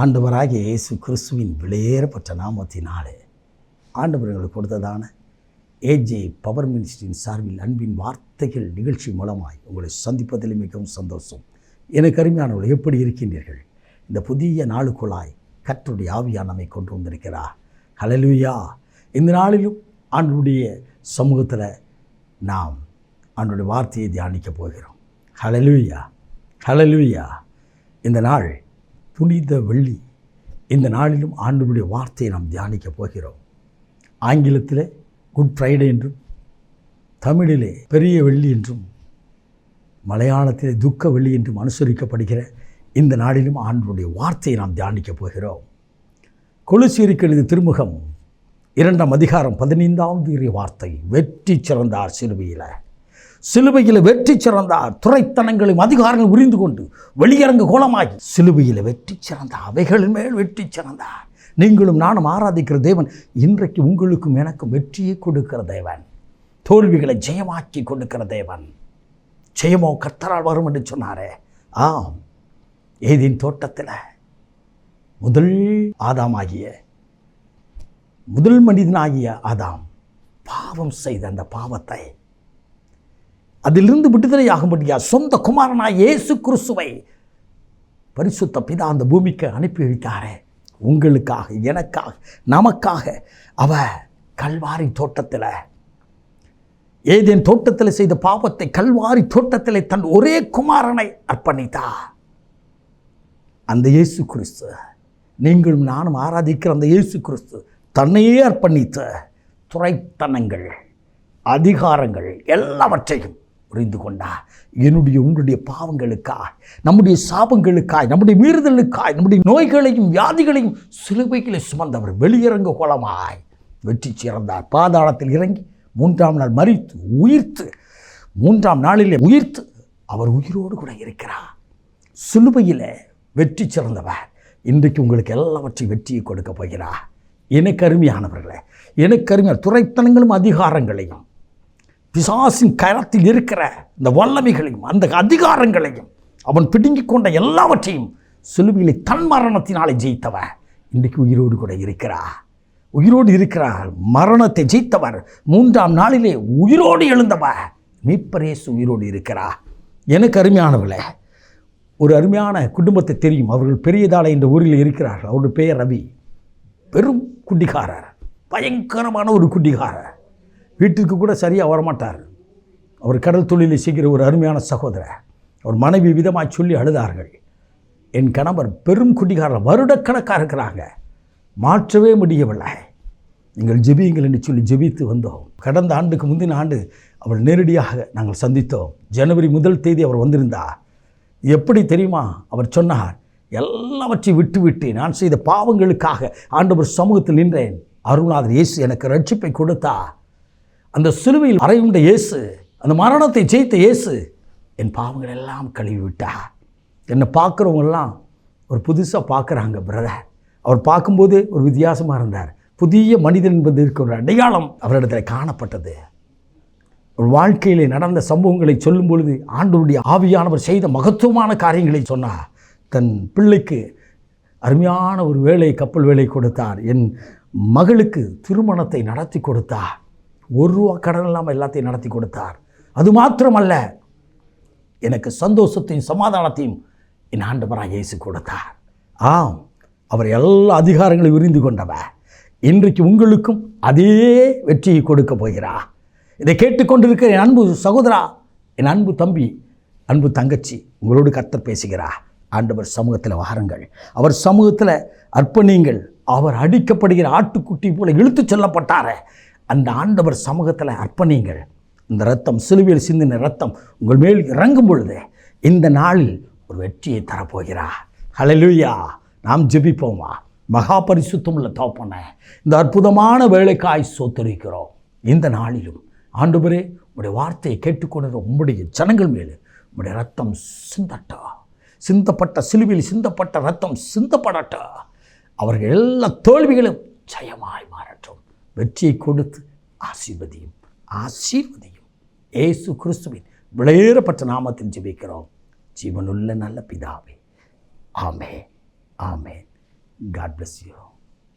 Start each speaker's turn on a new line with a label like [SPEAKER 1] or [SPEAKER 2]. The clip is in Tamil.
[SPEAKER 1] ஆண்டவராகிய இயேசு கிறிஸ்துவின் விலையேறப்பட்ட நாமத்தினாலே ஆண்டவர் எங்களுக்கு கொடுத்ததான ஏஜே பவர் மினிஸ்டரின் சார்பில் அன்பின் வார்த்தைகள் நிகழ்ச்சி மூலமாய் உங்களை சந்திப்பதில் மிகவும் சந்தோஷம். எனக்கு அருமையானவர்கள் எப்படி இருக்கின்றீர்கள்? இந்த புதிய நாளுக்குள்ளாய் கற்றுடைய ஆவியா நம்மை கொண்டு வந்திருக்கிறார். ஹலலுயா இந்த நாளிலும் ஆண்டுடைய சமூகத்தில் நாம் ஆண்டுடைய வார்த்தையை தியானிக்க போகிறோம். ஹலலுயா ஹலலுயா இந்த நாள் புனித வெள்ளி. இந்த நாளிலும் ஆண்டவருடைய வார்த்தையை நாம் தியானிக்க போகிறோம். ஆங்கிலத்தில் குட் ஃப்ரைடே என்றும் தமிழிலே பெரிய வெள்ளி என்றும் மலையாளத்திலே துக்க வெள்ளி என்றும் அனுசரிக்கப்படுகிற இந்த நாளிலும் ஆண்டவருடைய வார்த்தையை நாம் தியானிக்க போகிறோம். கொலுசீருக்கு எழுதிய திருமுகம் இரண்டாம் அதிகாரம் பதினைந்தாவது வார்த்தை வெற்றி சிறந்தார் சிறுவியில் சிலுவையில் வெற்றி சிறந்தார் துறைத்தனங்களையும் அதிகாரங்கள் உரிந்து கொண்டு வெளியரங்கு கோலமாகி சிலுவையில் வெற்றி சிறந்தார் அவைகளின் மேல் வெற்றி சிறந்தார் நீங்களும் நானும் ஆராதிக்கிற தேவன் இன்றைக்கு உங்களுக்கும் எனக்கும் வெற்றியை கொடுக்கிற தேவன். தோல்விகளை ஜெயமாக்கி கொடுக்கிற தேவன். ஜெயமோ கத்தரால் வரும் என்று சொன்னாரே. ஆம். ஏதின் தோட்டத்தில்? முதல் ஆதாமாகிய முதல் மனிதனாகிய ஆதாம் பாவம் செய்த அந்த பாவத்தை அதிலிருந்து விடுதலையாகும்படியா சொந்த குமாரனாய் இயேசு கிறிஸ்துவை பரிசுத்த பிதா அந்த பூமிக்கு அனுப்பி வைத்தாரே. உங்களுக்காக எனக்காக நமக்காக. அவ கல்வாரி தோட்டத்தில் ஏதேன் தோட்டத்தில் செய்த பாவத்தை கல்வாரி தோட்டத்தில் தன் ஒரே குமாரனை அர்ப்பணித்தா அந்த இயேசு கிறிஸ்து நீங்களும் நானும் ஆராதிக்கிற அந்த இயேசு கிறிஸ்து தன்னையே அர்ப்பணித்த துறைத்தனங்கள் அதிகாரங்கள் எல்லாவற்றையும் புரிந்து கொண்டா என்னுடைய உங்களுடைய பாவங்களுக்காய் நம்முடைய சாபங்களுக்காய் நம்முடைய மீறுதலுக்காய் நம்முடைய நோய்களையும் வியாதிகளையும் சிலுவைகளை சுமந்தவர் வெளியிறங்க கோலமாய் வெற்றி சிறந்தார். பாதாளத்தில் இறங்கி மூன்றாம் நாள் மறித்து உயிர்த்து மூன்றாம் நாளிலே உயிர்த்து அவர் உயிரோடு கூட இருக்கிறார். சிலுவையில் வெற்றி சிறந்தவர். இன்றைக்கு உங்களுக்கு எல்லாவற்றையும் வெற்றியை கொடுக்க போகிறார். எனக்கு அருமையானவர்களே எனக்கு அருமையான துறைத்தனங்களும் அதிகாரங்களையும் பிசாசின் கரத்தில் இருக்கிற இந்த வல்லமைகளையும் அந்த அதிகாரங்களையும் அவன் பிடுங்கிக் கொண்ட எல்லாவற்றையும் சிலுவையிலே தன் மரணத்தினாலே ஜெயித்தவன் இன்றைக்கு உயிரோடு கூட இருக்கிறா உயிரோடு இருக்கிறார். மரணத்தை ஜெயித்தவர். மூன்றாம் நாளிலே உயிரோடு எழுந்தவர். மீட்பரேசு உயிரோடு இருக்கிறா எனக்கு அருமையானவர்களே ஒரு அருமையான குடும்பத்தை தெரியும். அவர்கள் பெரியதாளை இந்த ஊரில் இருக்கிறார்கள். அவருடைய பெயர் ரவி. பெரும் குண்டிகாரர். பயங்கரமான ஒரு குண்டிகாரர். வீட்டிற்கு கூட சரியாக வரமாட்டார். அவர் கடல் தொழிலை செய்கிற ஒரு அருமையான சகோதரர். அவர் மனைவி விதமாக சொல்லி அழுதார்கள். என் கணவர் பெரும் குடிகாரர் வருடக்கணக்காக இருக்கிறாங்க மாற்றவே முடியவில்லை. நீங்கள் ஜெபியுங்கள் என்று சொல்லி ஜெபித்து வந்தோம். கடந்த ஆண்டுக்கு முந்தின ஆண்டு அவள் நேரடியாக நாங்கள் சந்தித்தோம். ஜனவரி முதல் தேதி அவர் வந்திருந்தார் எப்படி தெரியுமா? அவர் சொன்னார் எல்லாவற்றையும் விட்டுவிட்டு நான் செய்த பாவங்களுக்காக ஆண்டவர் சமூகத்தில் நின்றேன். அருணாதர் இயேசு எனக்கு ரட்சிப்பை கொடுத்தா அந்த சிலுவையில் அறையுண்ட இயேசு அந்த மரணத்தை ஜெயித்த இயேசு என் பாவங்கள் எல்லாம் கழுவி விட்டா என்னை பார்க்குறவங்கெல்லாம் ஒரு புதுசாக பார்க்குறாங்க பிரதர் அவர் பார்க்கும்போது ஒரு வித்தியாசமாக இருந்தார். புதிய மனிதன் என்பது இருக்கிற அடையாளம் அவரிடத்தில் காணப்பட்டது. ஒரு வாழ்க்கையிலே நடந்த சம்பவங்களை சொல்லும் பொழுது ஆண்டவருடைய ஆவியானவர் செய்த மகத்துவமான காரியங்களை சொன்னார் தன் பிள்ளைக்கு அருமையான ஒரு வேலை கப்பல் வேலை கொடுத்தார். என் மகளுக்கு திருமணத்தை நடத்தி கொடுத்தார். ஒரு ரூபா கடன் இல்லாமல் எல்லாத்தையும் நடத்தி கொடுத்தார். அது மாத்திரமல்ல எனக்கு சந்தோஷத்தையும் சமாதானத்தையும் என் ஆண்டவராக இயேசு கொடுத்தார். ஆம் அவர் எல்லா அதிகாரங்களையும் விரிந்து கொண்டவர். இன்றைக்கு உங்களுக்கும் அதே வெற்றியை கொடுக்க போகிறார். இதை கேட்டுக்கொண்டிருக்கிற என் அன்பு சகோதரா என் அன்பு தம்பி அன்பு தங்கச்சி உங்களோடு கர்த்தர் பேசுகிறார். ஆண்டவர் சமூகத்தில் வாருங்கள். அவர் சமூகத்தில் அர்ப்பணிங்கள் அவர் அடிக்கப்படுகிற ஆட்டுக்குட்டி போல இழுத்துச் செல்லப்பட்டார. அந்த ஆண்டவர் சமூகத்தில் அர்ப்பணிங்கள் இந்த ரத்தம் சிலுவையில் சிந்தின ரத்தம் உங்கள் மேல் இறங்கும் பொழுது இந்த நாளில் ஒரு வெற்றியை தரப்போகிறார் ஹலலுயா நாம் ஜெபிப்போமா? மகா பரிசுத்தம் உள்ள தோப்பன இந்த அற்புதமான வேலைக்காய் சோத்தரிக்கிறோம். இந்த நாளிலும் ஆண்டவரே உடைய வார்த்தையை கேட்டுக்கொண்டது உங்களுடைய ஜனங்கள் மேலே உங்களுடைய ரத்தம் சிந்தட்டா. சிந்தப்பட்ட சிலுவையில் சிந்தப்பட்ட ரத்தம் சிந்தப்படட்டா. அவர்கள் எல்லா தோல்விகளும் ஜெயமாய் வெற்றியை கொடுத்து ஆசீர்வதியும் ஆசீர்வதியும். ஏசு கிறிஸ்துவின் விளையேறப்பட்ட நாமத்தில் ஜெபிக்கிறோம். ஜீவனுள்ள நல்ல பிதாவே. ஆமே ஆமே காட் பிளஸ் யூ